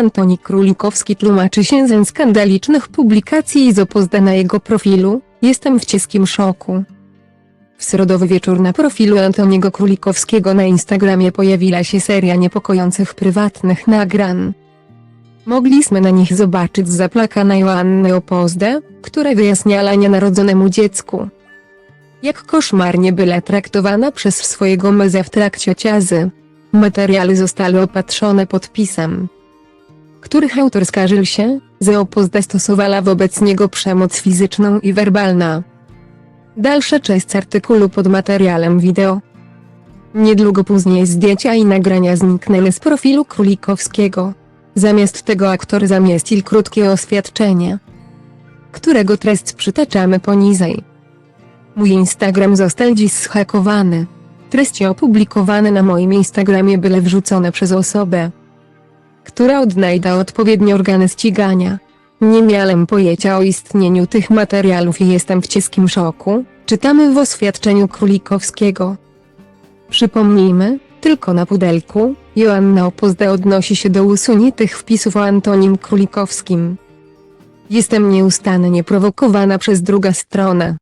Antoni Królikowski tłumaczy się ze skandalicznych publikacji z opozda na jego profilu, jestem w cieskim szoku. W środowy wieczór na profilu Antoniego Królikowskiego na Instagramie pojawiła się seria niepokojących prywatnych nagrań. Mogliśmy na nich zobaczyć zaplakana Joannę Opozdę, która wyjaśniała nienarodzonemu dziecku. Jak koszmarnie była traktowana przez swojego męża w trakcie ciazy. Materiały zostały opatrzone podpisem, których autor skarżył się, że Opozda stosowała wobec niego przemoc fizyczną i werbalna. Dalsza część artykułu pod materiałem wideo. Niedługo później zdjęcia i nagrania zniknęły z profilu Królikowskiego. Zamiast tego aktor zamieścił krótkie oświadczenie, którego treść przytaczamy poniżej. Mój Instagram został dziś zhakowany. Treści opublikowane na moim Instagramie były wrzucone przez osobę, która odnajda odpowiednie organy ścigania. Nie miałem pojęcia o istnieniu tych materiałów i jestem w cieskim szoku, czytamy w oświadczeniu Królikowskiego. Przypomnijmy, tylko na pudelku, Joanna Opozda odnosi się do usuniętych wpisów o Antonim Królikowskim. Jestem nieustannie prowokowana przez drugą stronę.